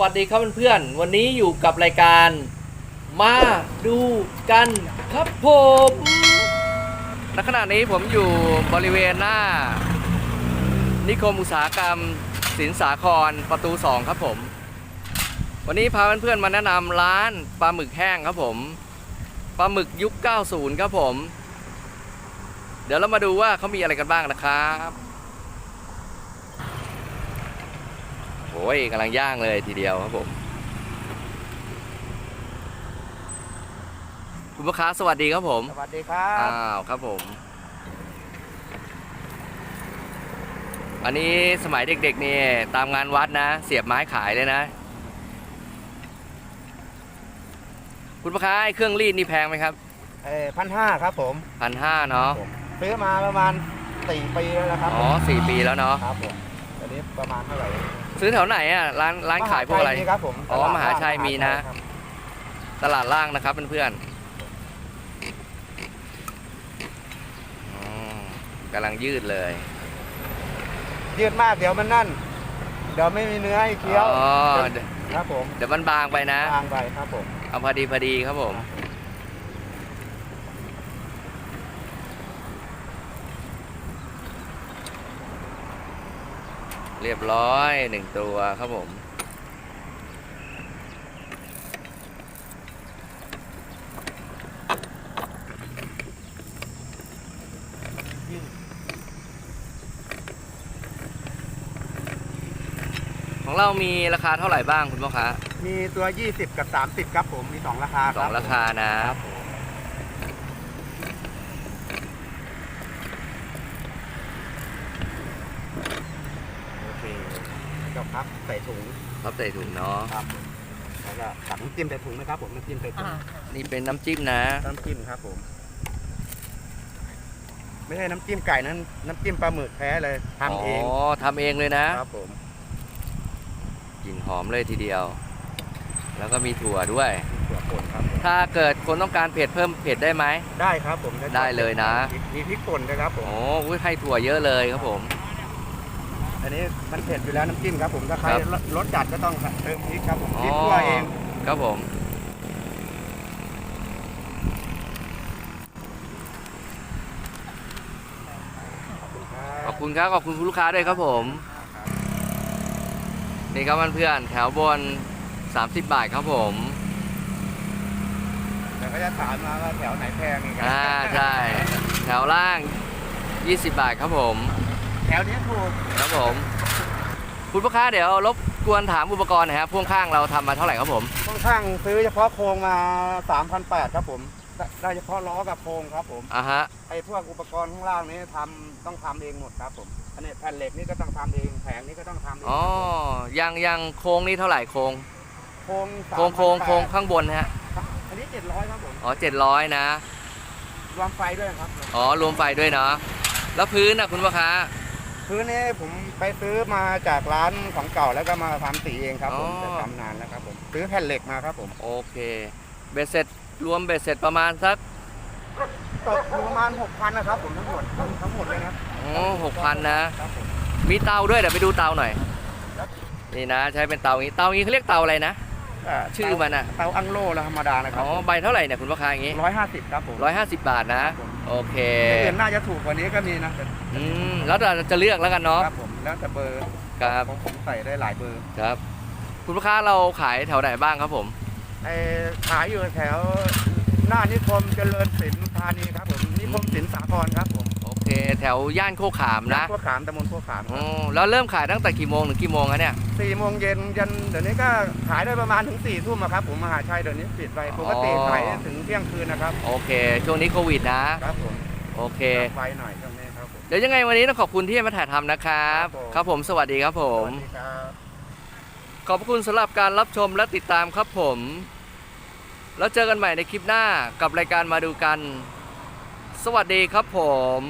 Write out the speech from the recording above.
วัสดีครับเพื่อนๆ วันนี้อยู่กับรายการมาดูกันครับผมณขณะนี้ผมอยู่บริเวณหน้า นิคมอุตสาหกรรมสินสาครประตู 2 ครับผม วันนี้พาเพื่อนๆมาแนะนำร้านปลาหมึกแห้งครับผม ปลาหมึกยุค 90 ครับผม เดี๋ยวเรามาดูว่าเขามีอะไรกันบ้างนะครับ โอ้ยกำลังย่างเลยทีเดียวครับผมคุณลูกค้าสวัสดีครับผมสวัสดีครัอ้าบวครับผม อันนี้สมัยเด็กๆนี่ตามงานวัดนะ เสียบไม้ขายเลยนะ คุณลูกค้าไอ้เครื่องรีดนี่แพงไหมครับเอพันห้าครับผมพันห้าเนาะผมซื้อมาประมาณสี่ปีแล้วนะครับอ๋อสี่ปีแล้วเนาะครับผมตอนนี้ประมาณเท่าไหร่ ซื้อแถวไหนอะร้านร้านขายพวกอะไร มหชัมีครับผมอ๋อตลดมหาชัยมีนะ ครับตลาดล่างนะครับเพื่อนๆอืมกำลังยืดเลยยืดมากเดี๋ยวมันนั่น เดี๋ยวไม่มีเนื้อให้เคี้ยวอ๋อเดี๋ยวครับผมเดี๋ยวมันบางไปนะวางไปครับผมเอาพอดีพอดีครับผม เรียบร้อยหนึ่งตัวครับผม ของเรามีราคาเท่าไหร่บ้างคุณพ่อค้ามีตัว 20 กับ 30 ครับผม มีสองราคาสองราคานะครับผมโอเคจบครับใส่ ถุงครับใส่ถุงเนาะครับผมแล้วก็ตักน้ำจิ้มใส่ถุงนะครับผมน้ำจิ้มใส่ถุงนี่เป็นน้ำจิ้มนะ น้ำจิ้มครับผม ไม่ใช่น้ำจิ้มไก่นั้นน้ำจิ้มปลาหมึกแท้เลยทำเองอ๋อทำเองเลยนะ ครับผมกลิ่นหอมเลยทีเดียว แล้วก็มีถั่วด้วยถั่วป่นครับผมถ้าเกิดคนต้องการเผ็ดเพิ่มเผ็ดได้ไหม ได้ครับผมได้เลยนะ มีพริกป่นด้วยครับผมโอ้อุ๊ยให้ถั่วเยอะเลยครับผม อันนี้มันเผ็ดอยู่แล้วน้ำจิ้มครับผมถ้าใครครับ รสจัดก็ต้องเติมพริกครับผมอ๋อพริกตัวเองครับผม ขอบคุณครับ ขอบคุณคุณลูกค้าด้วยครับผม นี่ครับเพื่อนๆแถวบน 30 บาทครับผม แต่ก็จะถามมาว่าแถวไหนแพงอีกอ่า ใช่ แถวล่าง 20 บาทครับผม แถวนี้ถูกครับผม คุณลูกค้าเดี๋ยวรบกวนถามอุปกรณ์หนะครับพ่วงข้างเราทำมาเท่าไหร่ครับผม ค่อนข้างซื้อเฉพาะโครงมา 3,800ครับผมได้ได้เฉพาะล้อกับโครงครับผมอะฮะ ไอ้พวกอุปกรณ์ข้างล่างนี้ทำต้องทำเองหมดครับผมอันนี้แผ่นเหล็กนี่ก็ต้องทำเองแผงนี่ก็ต้องทำเองอ๋อยังยังโค้งนี่เท่าไหร่โค้งโครงโค้งโค้งโค้ง3,800ข้างบนนะฮะอันนี้เจ็ดร้อยครับผมอ๋อเจ็ดร้อยนะ รวมไฟด้วยครับ อ๋อรวมไฟด้วยเนาะ แล้วพื้นนะคุณพ่อค้า พื้นนี้ผมไปซื้อมาจากร้านของเก่าแล้วก็มาทำสีเองครับผมอ๋อจะทำนานแล้วครับผมซื้อแผ่นเหล็กมาครับผมโอเคเบ็ดเสร็จรวมเบ็ดเสร็จประมาณสักตกอยู่ประมาณ6,000นะครับผมทั้งหมดทั้งหมดเลยนะอ๋อหกพันนะ ครับผมมีเตาด้วยเดี๋ยวไปดูเตาหน่อย นี่นะ ใช้เป็นเตาอย่างนี้เตาอย่างนี้เขาเรียกเตาอะไรนะ ชื่อมันอะเตาอังโลธรรมดานะครัอ๋อใบเท่าไหร่เนี่ยคุณพ่อค้าอย่างนี้ร้อยห้าสิบครับผมร้อยห้าสิบบาทนะ โอเคที่อื่นน่าจะถูกกว่านี้ก็มีนะแต่อืมแล้วเราจะเลือกแล้วกันเนาะครับผมแล้วแต่เบอร์ครับของผมใส่ได้หลายเบอร์ครับ คุณลูกค้าเราขายแถวไหนบ้างครับผมไอ้ขายอยู่แถวหน้านิคมเจริญศิลป์ธานีครับผมนิคมศิลป์สาครครับผม โอเคแถวย่านโคกขามนะ พวกขามตำบลพวกขามอ๋อแล้วเริ่มขายตั้งแต่กี่โมงถึงกี่โมงอะเนี่ย สี่โมงเย็นยันเดี๋ยวนี้ก็ขายได้ประมาณถึงสี่ทุ่มอะครับผมมหาชัยเดี๋ยวนี้ปิดไปปกติอ๋อ ขายถึงเที่ยงคืนนะครับโอเค ช่วงนี้โควิดนะ ครับผมโอเคไฟหน่อยช่วงนี้ครับผม เดี๋ยวยังไงวันนี้ต้องขอบคุณที่มาถ่ายทำนะครับ ครับผม ครับผมสวัสดีครับผสม วัสดีครับ ขอบพระคุณสำหรับการรับชมและติดตามครับผม แล้วเจอกันใหม่ในคลิปหน้ากับรายการมาดูกัน สวัสดีครับผม